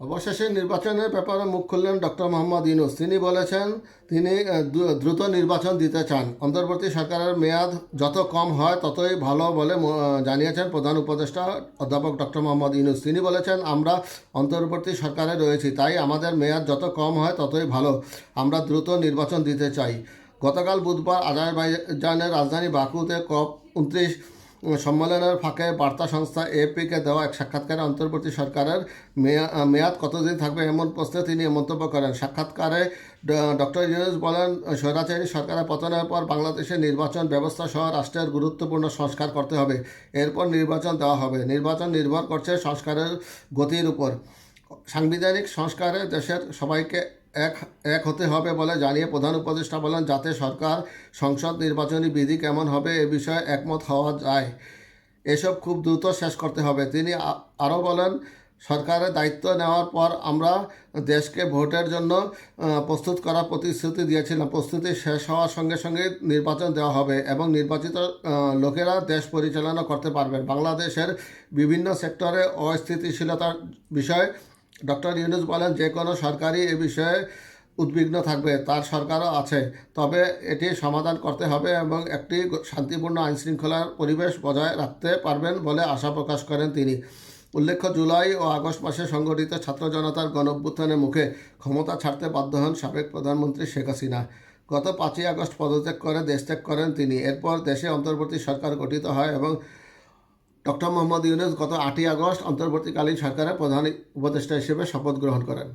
অবশেষে নির্বাচনের ব্যাপারে মুখ খুললেন ডক্টর মোহাম্মদ ইউনুস। তিনি বলেছেন, তিনি দ্রুত নির্বাচন দিতে চান। অন্তর্বর্তী সরকারের মেয়াদ যত কম হয় ততই ভালো বলে জানিয়েছেন প্রধান উপদেষ্টা অধ্যাপক ডক্টর মোহাম্মদ ইউনুস। তিনি বলেছেন, আমরা অন্তর্বর্তী সরকারে রয়েছি, তাই আমাদের মেয়াদ যত কম হয় ততই ভালো। আমরা দ্রুত নির্বাচন দিতে চাই। গতকাল বুধবার আজারবাইজানের রাজধানী বাকুতে কপ উনত্রিশ সম্মেলনের ফাঁকে বার্তা সংস্থা এপিকে দেওয়া এক সাক্ষাৎকারে অন্তর্বর্তী সরকারের মেয়া- মেয়াদ কতদিন থাকবে এমন প্রশ্নে তিনি মন্তব্য করেন। সাক্ষাৎকারে ডক্টর ইউনুস বলেন, স্বৈরাচারী সরকারের পতনের পর বাংলাদেশের নির্বাচন ব্যবস্থা সহ রাষ্ট্রের গুরুত্বপূর্ণ সংস্কার করতে হবে। এরপর নির্বাচন দেওয়া হবে। নির্বাচন নির্ভর করছে সংস্কারের গতির উপর। সাংবিধানিক সংস্কারে দেশের সবাইকে এক এক হতে হবে বলে জানিয়ে প্রধান উপদেষ্টা বলেন, যাতে সরকার সংসদ নির্বাচনী বিধি কেমন হবে এ বিষয়ে একমত হওয়া যায়। এসব খুব দ্রুত শেষ করতে হবে। তিনি আরও বলেন, সরকারের দায়িত্ব নেওয়ার পর আমরা দেশকে ভোটের জন্য প্রস্তুত করার প্রতিশ্রুতি দিয়েছিলাম। প্রস্তুতি শেষ হওয়ার সঙ্গে সঙ্গে নির্বাচন দেওয়া হবে এবং নির্বাচিত লোকেরা দেশ পরিচালনা করতে পারবেন। বাংলাদেশের বিভিন্ন সেক্টরে অস্থিতিশীলতার বিষয়ে ডক্টর ইউনুস বলেন, যে কোনো সরকারই এ বিষয়ে উদ্বিগ্ন থাকবে, তার সরকারও আছে। তবে এটি সমাধান করতে হবে এবং একটি শান্তিপূর্ণ আইনশৃঙ্খলার পরিবেশ বজায় রাখতে পারবেন বলে আশা প্রকাশ করেন তিনি। উল্লেখ্য, জুলাই ও আগস্ট মাসে সংগঠিত ছাত্র জনতার গণঅভ্যুত্থানের মুখে ক্ষমতা ছাড়তে বাধ্য হন সাবেক প্রধানমন্ত্রী শেখ হাসিনা। গত পাঁচই আগস্ট পদত্যাগ করে দেশত্যাগ করেন তিনি। এরপর দেশে অন্তর্বর্তী সরকার গঠিত হয় এবং ডক্টর মোহাম্মদ ইউনুস গত আটই আগস্ট অন্তর্বর্তীকালীন সরকারের প্রধান উপদেষ্টা হিসেবে শপথ গ্রহণ করেন।